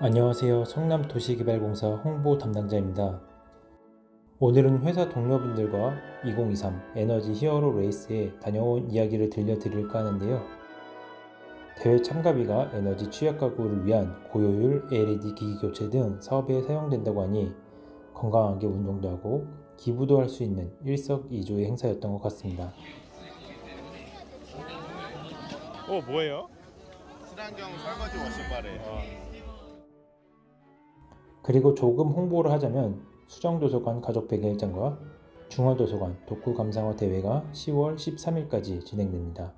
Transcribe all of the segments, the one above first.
안녕하세요. 성남도시개발공사 홍보 담당자입니다. 오늘은 회사 동료분들과 2023 에너지 히어로 레이스에 다녀온 이야기를 들려드릴까 하는데요. 대회 참가비가 에너지 취약 가구를 위한 고효율 LED 기기 교체 등 사업에 사용된다고 하니 건강하게 운동도 하고 기부도 할 수 있는 일석이조의 행사였던 것 같습니다. 어 뭐예요? 친환경 설거지 워셔바래. 그리고 조금 홍보를 하자면 수정도서관 가족 100일장과 중앙도서관 독후 감상회 대회가 10월 13일까지 진행됩니다.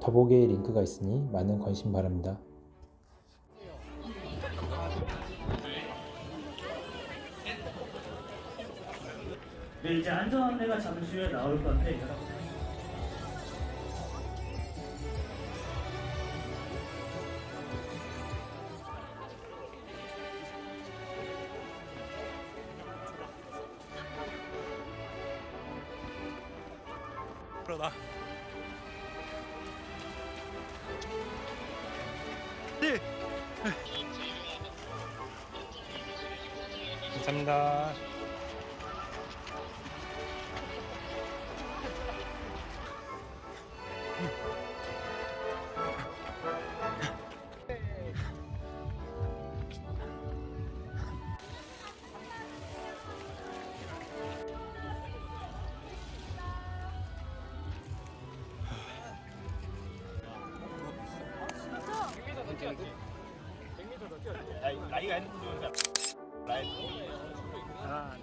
더보기에 링크가 있으니 많은 관심 바랍니다. 네, 이제 안전 안내가 잠시 후에 나올 건데 그러다. 감사합니다. 나이가 핸드폰 좋은데. 라이트. 하나,